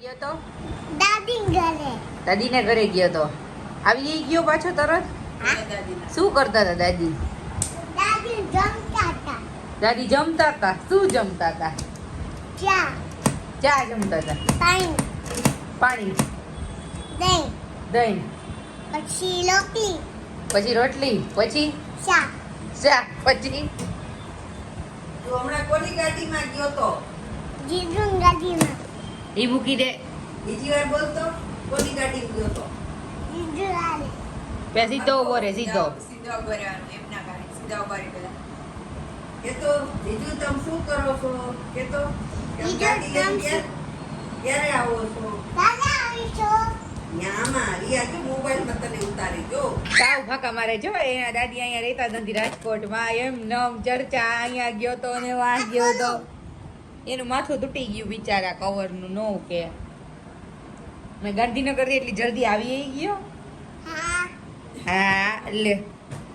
ગયો તો? દાદી ઘરે. દાદીને ઘરે ગયો તો? આવી ગયો પાછો તરત? શું કરતા હતા દાદી? દાદી જમતા હતા. દાદી જમતા હતા? શું જમતા હતા? ચા. ચા જમતા હતા? પાણી. પાણી. દહીં. દહીં. પછી રોટલી. પછી રોટલી? પછી? શાક. શાક? પછી? તું હમણાં કોની ગાડીમાં ગયો તો? જીજું ગાડીમાં. એ મૂકી દે બીજી વાર બોલતો કોની ગાડીમાં ગયો તો બે સીધો ઊભો રે સીધો સીધો ઊભો રહેવાનું, એમના ગાડી સીધા ઊભા રહી પેલા કે તો જીજુ તમે શું કરો છો કે તો એમ ક્યારે- આવો છો દાદી અહીંયા રહેતા નથી રાજકોટમાં એમ નમ ચર્ચા અહીંયા ગયો તો ને વાં ગયો તો. એનું માથું તૂટી ગયું બિચારા કવરનું નો કે. મેં ગાંધીનગરથી એટલી જલ્દી આવી ગયો? હા. હા લે.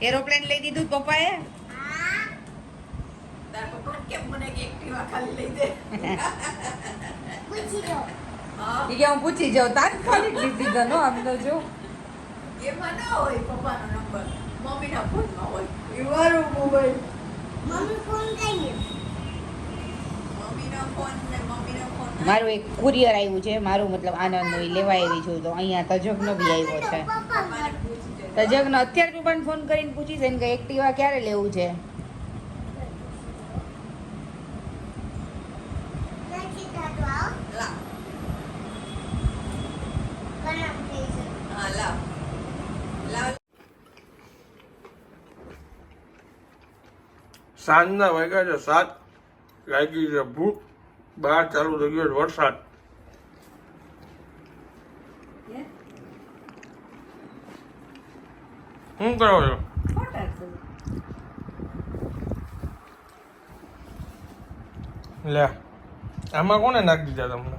એરોપ્લેન લઈ દીધું પપ્પાએ? હા. તાર પપ્પા કેમ મને કે એક્ટિવા ખાલી લઈ દે? પૂછી જાઉં તાત્કાલિક લીધી નો આમ તો જો. એમાં ના હોય પપ્પાનો નંબર. મમ્મીના ફોનમાં હોય. એ મોબાઈલ મમ્મી ફોન કરી મમ્મીનો ફોન ને મમ્મીનો ફોન મારું એક કુરિયર આવ્યું છે, મારું મતલબ આનંદ હોય લેવા આવી છું તો અહીંયા તજજ્ઞ બી આવ્યો છે. તજજ્ઞ અત્યારે પણ ફોન કરીને પૂછીશ એને કે એક્ટિવા ક્યારે લેવું છે? સાંજના વાગ્યા છે સાત, લાગી છે ભૂખ. બહાર ચાલુ થઈ ગયો વરસાદ. શું કરો છો? લે આમાં કોને નાખી દીધા તમને?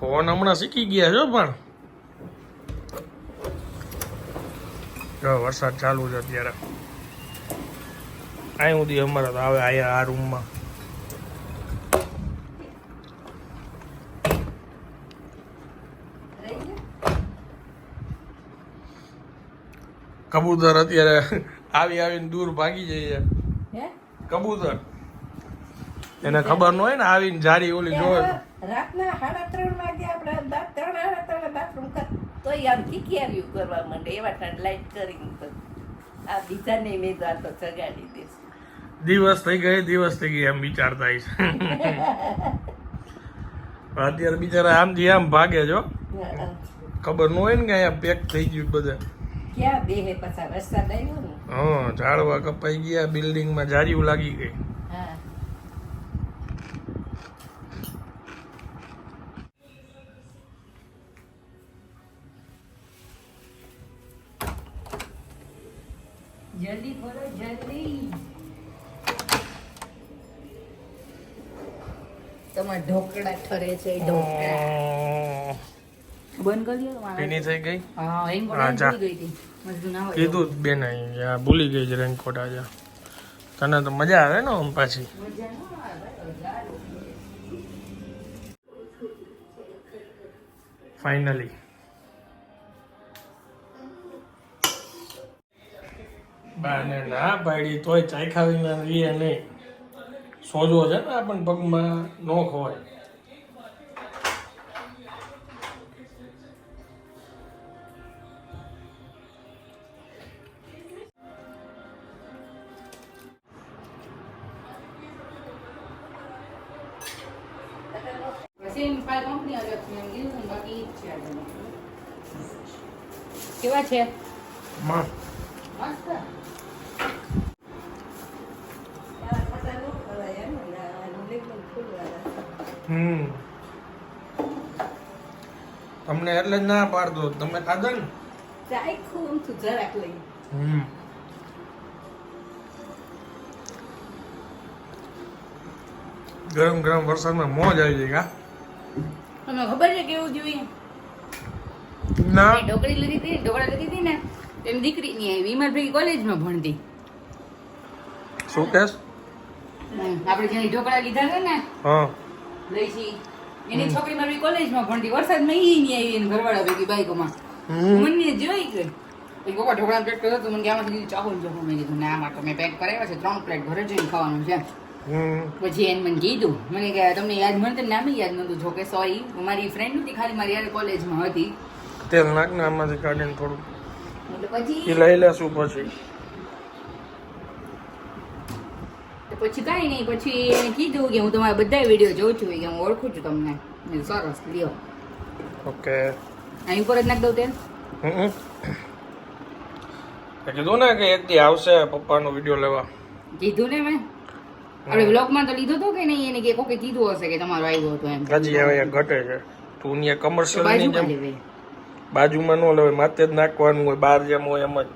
ફોન હમણાં શીખી ગયા છો પણ. જો વરસાદ ચાલુ છે અત્યારે. અહીં સુધી અમારા તો આવે આયા આ રૂમમાં કબૂતર અત્યારે આવી આવીને દૂર ભાગી જાય કબૂતર. એને ખબર ન હોય ને આવીને જારી ઓલી જોવે. રાતના સાડા ત્રણ વાગે આપણે ત્રણ સાડા ત્રણ બાથરૂમ કર તો આમ કીકી આવ્યું કરવા માંડે એવા ઠંડ લાઈટ કરીને આ બીજાને મેં તો આ તો ચગાડી દઈશ દિવસ થઈ ગઈ દિવસ થઈ ગઈ એમ વિચારતા હશે અત્યારે બિચારા આમથી આમ ભાગે જો ખબર ન હોય ને કે અહીંયા પેક થઈ ગયું બધે. હા ઝાડવા કપાઈ ગયા બિલ્ડિંગમાં જારીઓ લાગી ગઈ. જલ્દી બોલો જલ્દી. તમારા ઢોકળા ઠરે છે ઢોકળા. બંધ કરી દો પીની થઈ ગઈ? હા એમ. ગઈ હતી. કીધું જ બેન અહીંયા આ ભૂલી ગઈ છે રેનકોટ આજે. તને તો મજા આવે ને આમ પાછી? ફાઈનલી ફાઇનલી બાને ના પાડી તોય ચાય ખાવી ના રહીએ નહીં. સોજો છે ને આપણ પગમાં નો ખવાય સેમ ફાઇલ કંપની અલગ છે એમ કીધું ને બાકી ઈ જ છે આ બધું. કેવા છે મસ્ત મસ્ત હમ તમને એટલે જ ના પાડતો. તમે ખાધો ને? હમ. ગરમ ગરમ વરસાદમાં મોજ આવી જાય કા તમને ખબર છે કેવું જોઈએ ના. ઢોકળી લીધી હતી ઢોકળા લીધી હતી ને એમ દીકરી ની આવી વિમલ ભેગી કોલેજમાં ભણતી. શું કેસ? આપણે જેની ઢોકળા લીધા હતા ને હા. લઈ છી એની છોકરી મારી કોલેજમાં ભણતી વરસાદમાં ઈ નહીં આવી એને ઘરવાળા ભેગી બાઈકોમાં. મને જોઈ કે ગોપા ઢોકળા પેક કર્યો તો મને કે આમાંથી ચાહો ચાહુલ જો મેં કીધું ના આમાં તો મેં પેક કરાવ્યા છે ત્રણ પ્લેટ ઘરે જઈને ખાવાનું છે. પછી એને મને કીધું મને કે તમને યાદ મને તો નામે યાદ નહોતું જોકે સોરી મારી ફ્રેન્ડ નહોતી ખાલી મારી યાર કોલેજમાં હતી. તેલ નાખ ને આમાંથી કાઢીને થોડું એટલે પછી લઈ લેશું પછી તો પછી કાંઈ નહીં પછી એને કીધું કે હું તમારા બધા વીડિયો જોઉં છું કે હું ઓળખું છું તમને. મેં સરસ લ્યો. ઓકે. અહીં ઉપર જ નાખ દઉં તેલ? કીધું ને કે એક દી આવશે પપ્પાનો વીડિયો લેવા. કીધું ને મેં? આપણે બ્લોગમાં તો લીધો તો કે નહીં? એને કે કોકે કીધું હશે કે તમારો આવ્યો હતો એમ. હજી હવે ઘટે છે. તું અહીંયા કમર્શિયલની જેમ બાજુમાં ન લેવાય માથે જ નાખવાનું હોય બહાર જેમ હોય એમ જ.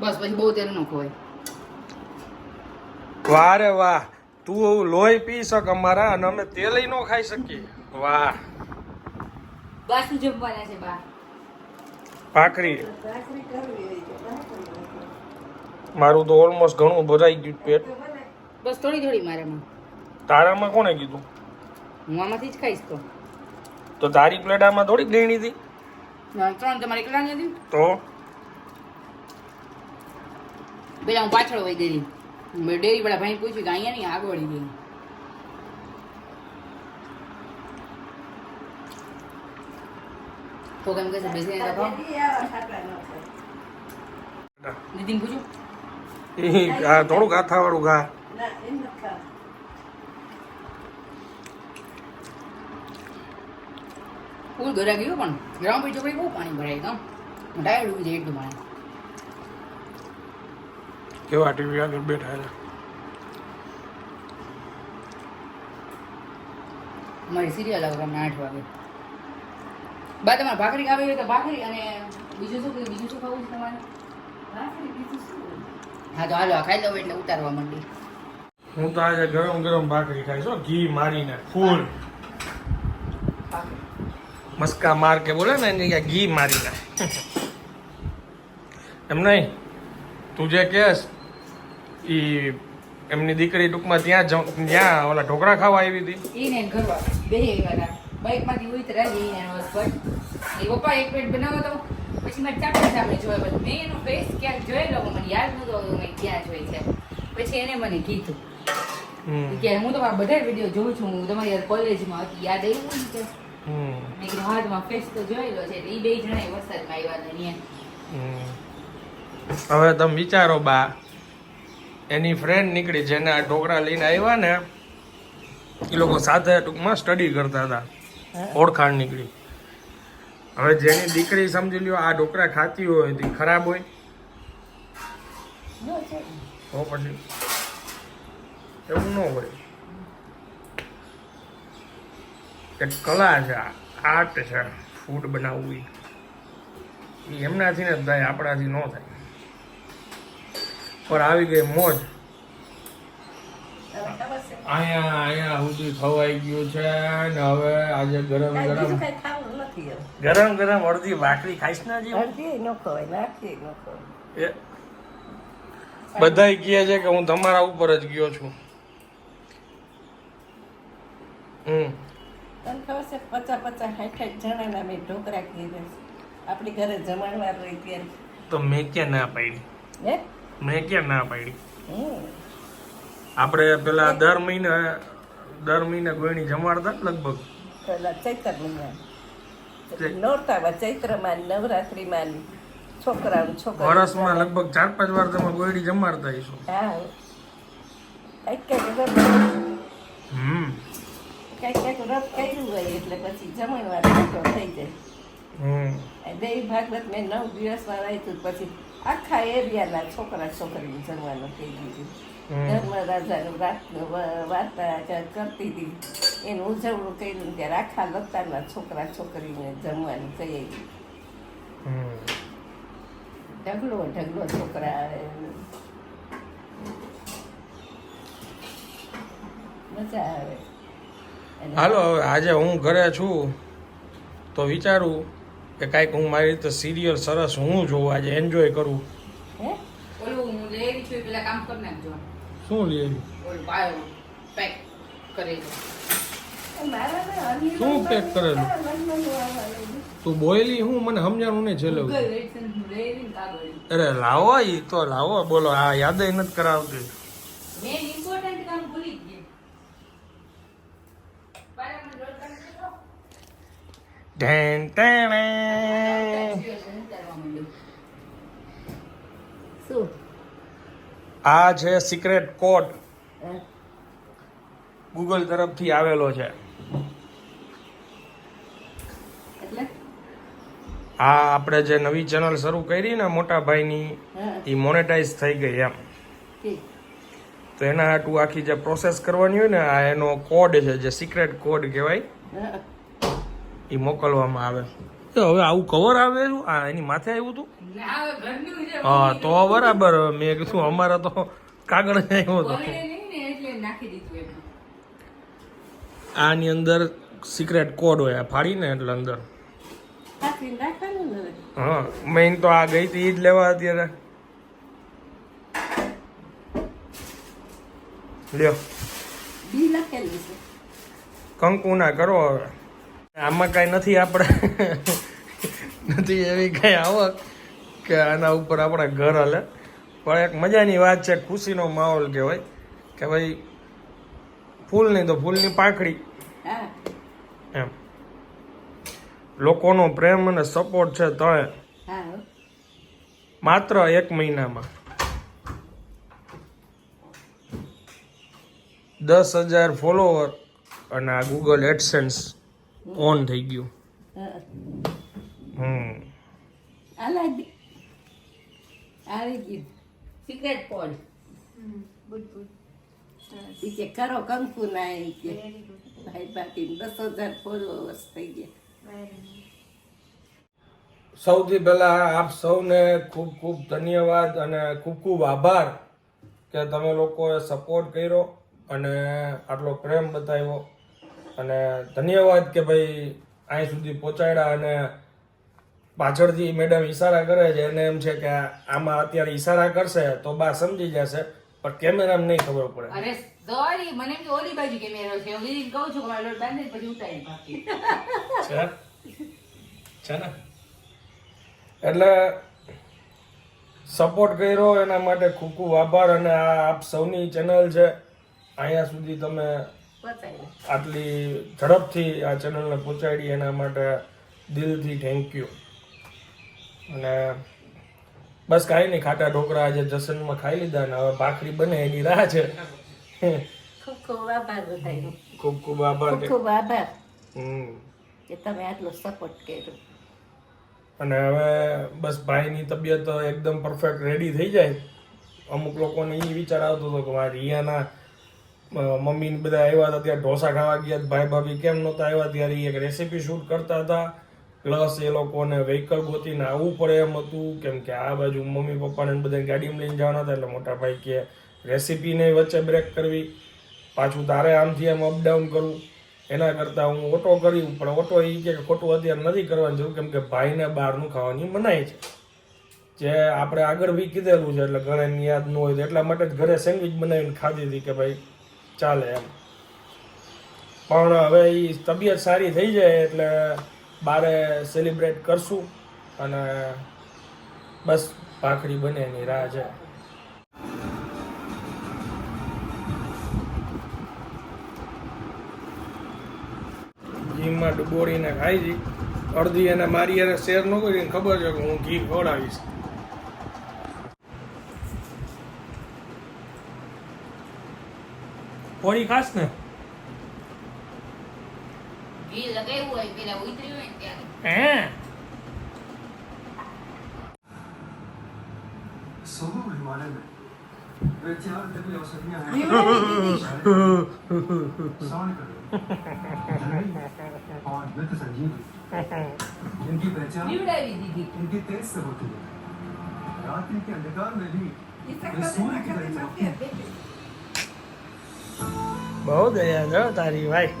બસ પછી બહુ તેલ ન ખવાય. વાહ રે વાહ. તું લોહી પી શક અમારા અને અમે તેલય ન ખાઈ શકીએ. વાહ. બસ જમવાના છે બા. ભાખરી. મારું તો ઓલમોસ્ટ ઘણું ભરાઈ ગયું પેટ. બસ થોડી થોડી મારામાં. તારામાં કોણે કીધું? હું આમાંથી જ ખાઈશ તો. તો તારી પ્લેટ આમાં થોડી ગણી હતી? ત્રણ તમારે એકલાની હતી. તો? પેલા હું પાછળ વહી ગઈ. મેં ડેરી વાળા ભાઈ પૂછ્યું કે અહીંયા નહીં આગળ વળી ગઈ તો કેમ કે થાય. દીદીને પૂછ્યું. ફૂલ ઘરે ગયું પણ ગ્રામ પર ચોકડી બહુ પાણી ભરાય એકદમ. ટાયર ડૂબી જાય એટલું પાણી કેવા ટીવી આગળ બેઠા છે. મારી સિરિયલ આવે તમને આઠ વાગે. બા તમારે ભાખરી ખાવી હોય તો ભાખરી અને બીજું શું બીજું શું ખાવું છે તમારે? હા તો હાલો આ ખાઈ લઉં એટલે ઉતારવા માંડી. હું તો આજે ગરમ ગરમ ભાખરી ખાઈશ ઘી મારીને ફૂલ. મસ્કા માર કે બોલે ને એની ઘી મારીને એમ નહીં? તું જે કહેશ ઈ એમની દીકરી ટૂંકમાં ત્યાં ત્યાં ઓલા ઢોકળા ખાવા આવી હતી. એને ઘરવા બે વાળા બાઇકમાંથી ઉતરા જઈ એને બસ એ પપ્પા એક પ્લેટ બનાવો તો. પછી મેં ચાકર સામે જોયો બસ મેં એનો ફેસ ક્યાંક જોયેલો મને યાદ નહોતો આવ્યો મેં ક્યાં જોઈ છે. પછી એને મને કીધું. કે હું તમારા બધા વીડિયો જોઉં છું. હું તમારી યાર કોલેજમાં હતી યાદ આવ્યું હમ. મેં કીધું હા ફેસ તો જોયેલો છે. એ બે જણા વરસાદમાં આવ્યા હતા. હવે તમે વિચારો બા એની ફ્રેન્ડ નીકળી જેને આ ઢોકળા લઈને આવ્યા ને એ લોકો સાથે ટૂંકમાં સ્ટડી કરતા હતા. ઓળખાણ નીકળી. હવે જેની દીકરી સમજી લ્યો આ ઢોકળા ખાતી હોય તે ખરાબ હોય. તો પછી એવું ન હોય. એક કલા છે આર્ટ છે ફૂડ બનાવવું. એ એમનાથી ને થાય આપણાથી ન થાય. પર આવી ગઈ મોજ? અહીંયા અહીંયા સુધી ખવાઈ ગયું છે ને હવે આજે ગરમ ગરમ બીજું કાંઈ ખાવું નથી હવે. ગરમ ગરમ અડધી ભાખરી ખાઈશ ને હજી? અડધીય ન ખવાય નાખીએ ન ખવાય. એ. બધાય કહે છે કે હું તમારા ઉપર જ ગયો છું. હમ. તને ખબર છે પચાસ પચાસ સાઠ સાઠ જણાના મેં ઢોકરા કીધા આપણી ઘરે જમણવાર રહી ત્યારે. તો મેં ક્યાં ના પાડી? હે? મેં ક્યાં ના પાડી. આપણે પેલા દર મહિને દર મહિને ગોયણી જમાડતા લગભગ. પેલા ચૈત્ર મહિના. નોરતામાં ચૈત્રમાં નવરાત્રીમાં છોકરાઓ છોકરા વર્ષમાં લગભગ ચાર પાંચ વાર તમે ગોયડી જમાડતા હશો હા. કંઈક કંઈક હમ. કંઈક કંઈક રદ કર્યું હોય એટલે પછી જમણવાર થઈ જાય. હમ. એ દેવી ભાગવત મેં નવ દિવસમાં રાખ્યું પછી આખા એરિયાના છોકરા છોકરીને જમવાનું થઈ ગયું હમ. ધર્મરાજાનું રાતનું વાર્તા કરતી હતી. એનું ઉજવણું કર્યું ત્યારે આખા લતાના છોકરા છોકરીને જમવાનું ગયું. ઢગલો ઢગલો છોકરા મજા આવે. હાલો હવે આજે હું ઘરે છું તો વિચારું કે કાંઈક હું મારી રીતે સિરિયલ સરસ હું જોઉં આજે એન્જોય કરું. હે? ઓલું હું લેવી છું એ પેલા કામ કરી નાખજો. શું લે શું પેક કરેલું? તું બોયલી હું મને સમજાણું નહીં છેલ્લે. અરે લાવો ઈ તો લાવો. બોલો આ યાદ નથી કરાવતી મેન important કામ ભૂલી જ ગઈ. બરાબર, રોલ કરી દો. ઢેન ટેણે. આ છે સિક્રેટ કોડ ગૂગલ તરફથી આવેલો છે. આ આપણે જે નવી ચેનલ શરૂ કરી ને મોટા ભાઈની એ મોનેટાઈઝ થઈ ગઈ એમ. તો એના હાટું આખી જે પ્રોસેસ કરવાની હોય ને આ એનો કોડ છે જે સિક્રેટ કોડ કહેવાય. એ મોકલવામાં આવે. હવે આવું કવર આવે આ એની માથે આવ્યું હતું ના, હવે ઘરનું છે. હા તો બરાબર. મેં કીધું અમારા તો કાગળ આવ્યો હતો. આની અંદર સિક્રેટ કોડ હોય આ ફાડીને એટલે અંદર. હા મેઇન તો આ ગઈ હતી એ જ લેવા અત્યારે. લ્યો. કંકુ ના કંકુના કરો હવે. આમાં કાંઈ નથી આપણે. નથી એવી કાંઈ આવક કે આના ઉપર આપણા ઘર હલે. પણ એક મજાની વાત છે ખુશીનો માહોલ કહેવાય કે ભાઈ ફૂલ નહીં તો ફૂલની પાંખડી. એમ. લોકોનો પ્રેમ અને સપોર્ટ છે તળે માત્ર એક મહિનામાં. દસ હજાર ફોલોવર અને આ ગૂગલ એડસેન્સ ઓન થઈ ગયું. હા હમ આ લાગી આવી ગયું code. ઈ કે કરો કંકુ ના ઈ કે. ભાઈ બાકી દસ હજાર ફોલોવર્સ થઈ ગયા. સૌથી પહેલા આપ સૌને ખૂબ ખૂબ ધન્યવાદ અને ખૂબ ખૂબ આભાર કે તમે લોકોએ સપોર્ટ કર્યો અને આટલો પ્રેમ બતાવ્યો. અને ધન્યવાદ કે ભાઈ અહીં સુધી પહોંચાડ્યા અને પાછળથી મેડમ ઈશારા કરે છે. એને એમ છે કે આમાં અત્યારે ઈશારા કરશે તો બા સમજી જશે પણ કેમેરામાં નહીં ખબર પડે. અરે સોરી મને એમ ઓલી બાજુ કેમેરો છે. હું દીદીને કહું છું કે મારો લોટ પછી ઉતારી બાકી છે? ને? એટલે સપોર્ટ કર્યો એના માટે ખૂબ ખૂબ આભાર અને આ આપ સૌની ચેનલ છે. અહીંયા સુધી તમે આટલી ઝડપથી આ ચેનલને પહોંચાડી એના માટે દિલથી થેન્ક યુ અને બસ કાંઈ નહીં ખાટા ઢોકળા આજે જસનમાં ખાઈ લીધા ને હવે ભાખરી બને એની રાહ છે. ખૂબ ખૂબ આભાર બધાનો ખૂબ ખૂબ આભાર ખૂબ આભાર હમ. કે તમે આટલો સપોર્ટ કર્યો. અને હવે બસ ભાઈની તબિયત એકદમ પરફેક્ટ રેડી થઈ જાય. અમુક લોકોને એ વિચાર આવતો હતો કે મારા રિયાના મમ્મી બધા આવ્યા હતા, ત્યારે ઢોસા ખાવા ગયા ભાઈ ભાભી કેમ નહોતા આવ્યા ત્યારે એક રેસીપી શૂટ કરતા હતા. પ્લસ એ લોકોને વ્હીકલ ગોતીને આવવું પડે એમ હતું, કેમ કે આ બાજુ મમ્મી પપ્પાને બધાને ગાડીમાં લઈને જવાના હતા, એટલે મોટા ભાઈ કે રેસીપીને વચ્ચે બ્રેક કરવી. પાછું તારે આમથી આમ અપડાઉન કરવું. એના કરતાં હું ઓટો કર્યું પણ ઓટો એ કે ખોટું અત્યારે નથી કરવાની જરૂર, કેમ કે ભાઈને બહારનું ખાવાની મનાય છે. જે આપણે આગળ બી કીધેલું છે, એટલે ઘણાને યાદ ન હોય એટલા માટે જ ઘરે સેન્ડવિચ બનાવીને ખાધી હતી કે ભાઈ ચાલે એમ. પણ હવે એ તબિયત સારી થઈ જાય એટલે બારે સેલિબ્રેટ કરશું અને બસ ભાખરી બને એની રાહ છે ઘીમાં ડુબોળીને ખાઈ જઈ અડધી એને મારી એને શેર ન કરીને ખબર છે કે હું ઘી ખવડાવીશ. પોળી ખાસ ને ઘી લગાવ્યું હોય પેલા ઉતર્યું હોય ને ત્યારે હે सोनू हिमालय में वे चार दिव्य औषधियां हैं श्रवण करो धनी और मृत संजीवनी इनकी पहचान પીવડાવી દીધી इनकी तेज से होती है रात्रि के अंधकार में भी ઈ वे सूर्य की तरह चमकती है બહુ દયા જો તારી ભાઈ.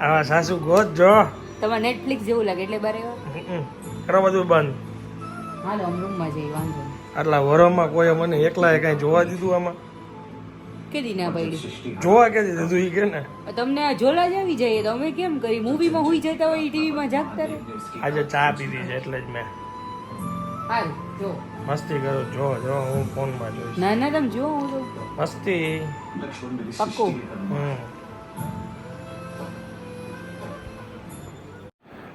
આવા સાસુ ગોત જો. તમારે નેટફ્લિક્સ જેવું લાગે એટલે બારે હમ. કરો બધું બંધ. હાલો અમે રૂમમાં જઈ વાંધો આટલા વરોમાં કોઈ મને એકલાએ કાંઈ જોવા દીધું આમાં? કેદી ના પડી? જોવા કે દીધું? ઈ કે ને. તમને આ ઝોલા જ આવી જાય તો અમે કેમ કરી? મૂવીમાં હોઈ જતા હોય ટીવીમાં જાગતા રહે? આજે ચા પીધી છે એટલે જ મેં. હાલ જો. મસ્તી કરો જો જો હું ફોનમાં જોઈશ. ના ના તમે જો હું જોઉં. મસ્તી. પક્કું.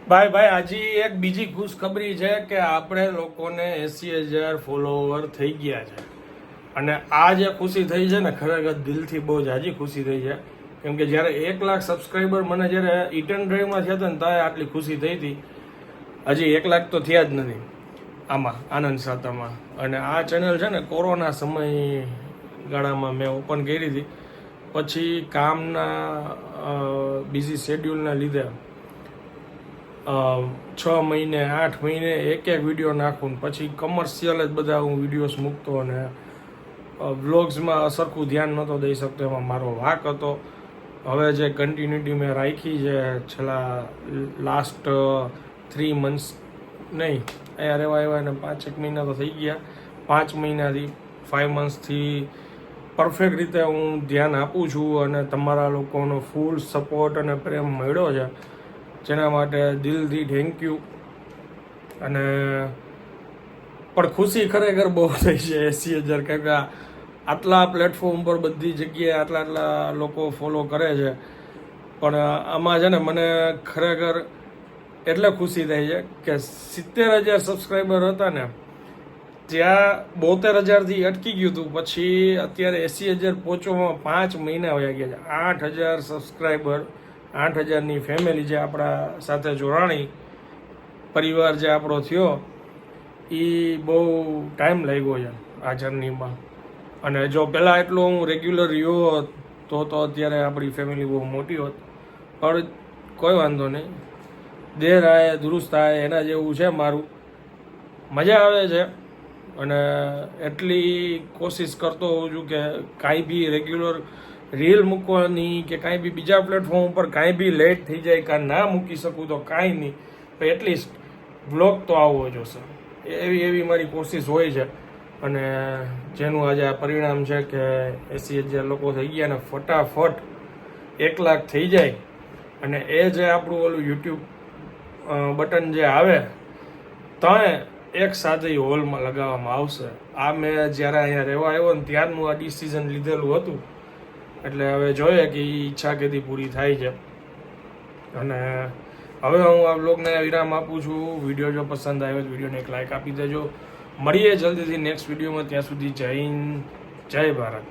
ભાઈ ભાઈ હજી એક બીજી ખુશખબરી છે કે આપણે લોકોને એસી હજાર ફોલોવર થઈ ગયા છે. અને આ જે ખુશી થઈ છે ને ખરેખર દિલથી બહુ જ હજી ખુશી થઈ છે. કેમ કે જ્યારે એક લાખ સબસ્ક્રાઈબર મને જ્યારે ઇટન ડ્રાઈવમાં થયા હતા ને ત્યારે આટલી ખુશી થઈ હતી. હજી એક લાખ તો થયા જ નથી. આમાં, આનંદ સાતામાં. અને આ ચેનલ છે ને, કોરોના સમય ગાળામાં મેં ઓપન કરી હતી. પછી કામના બિઝી શેડ્યુલના લીધે છ મહિને, આઠ મહિને એક એક વીડિયો નાખું પછી કમર્શિયલ જ બધા હું વિડીયોઝ મૂકતો અને વ્લોગ્સમાં સરખું ધ્યાન નહોતો દઈ શકતો, એમાં મારો વાક હતો. હવે જે કન્ટિન્યુટી મેં રાખી છે, છેલ્લા લાસ્ટ થ્રી મંથ્સ નહીં અહીંયા રહેવા આવ્યા પાંચ પાંચેક મહિના તો થઈ ગયા. પાંચ મહિનાથી ફાઇવ મંથ્સથી પરફેક્ટ રીતે હું ધ્યાન આપું છું અને તમારા લોકોનો ફૂલ સપોર્ટ અને પ્રેમ મળ્યો છે. જેના માટે દિલથી થેન્ક યુ અને પણ ખુશી ખરેખર બહુ થઈ છે એસી હજાર, કેમ કે આટલા પ્લેટફોર્મ પર બધી જગ્યાએ આટલા આટલા લોકો ફોલો કરે છે. પણ આમાં છે ને મને ખરેખર એટલે ખુશી થાય છે કે સિત્તેર હજાર સબસ્ક્રાઈબર હતા ને, ત્યાં બોતેર હજારથી અટકી ગયું હતું. પછી અત્યારે એસી હજાર પહોંચવામાં પાંચ મહિના વયા ગયા છે. આઠ હજાર સબસ્ક્રાઈબર આઠ હજારની ફેમિલી જે આપણા સાથે જોડાણી પરિવાર જે આપણો થયો એ બહુ ટાઈમ લાગ્યો છે આ જર્નીમાં અને જો પહેલાં એટલો હું રેગ્યુલર રહ્યો હોત, તો તો અત્યારે આપણી ફેમિલી બહુ મોટી હોત. પણ કોઈ વાંધો નહીં. દેર આય દુરુસ્ત થાય, એના જેવું છે મારું. મજા આવે છે. અને એટલી કોશિશ કરતો હોઉં છું કે કાંઈ બી રેગ્યુલર રીલ મૂકવાની કે કાંઈ બી બીજા પ્લેટફોર્મ ઉપર કાંઈ બી લેટ થઈ જાય કાં ના મૂકી શકું તો કાંઈ નહીં. તો એટલીસ્ટ બ્લોગ તો આવવો જોશે. એવી એવી મારી કોશિશ હોય છે. અને જેનું આજે આ પરિણામ છે કે એસી હજાર લોકો થઈ ગયા અને ફટાફટ એક લાખ થઈ જાય. અને એ જે આપણું ઓલું યુટ્યુબ બટન જે આવે ત્રણે એક સાથે હોલમાં લગાવવામાં આવશે. આ મેં જ્યારે અહીંયા રહેવા આવ્યો ને ત્યારનું આ ડિસિઝન લીધેલું હતું. એટલે હવે જોઈએ કે એ ઈચ્છા કેદી પૂરી થાય છે. અને હવે હું આ બ્લોગને વિરામ આપું છું. વીડિયો જો પસંદ આવ્યો તો વિડીયોને એક લાઇક આપી દેજો. મળીએ જલ્દીથી નેક્સ્ટ વિડીયોમાં ત્યાં સુધી જય હિન્દ, જય ભારત.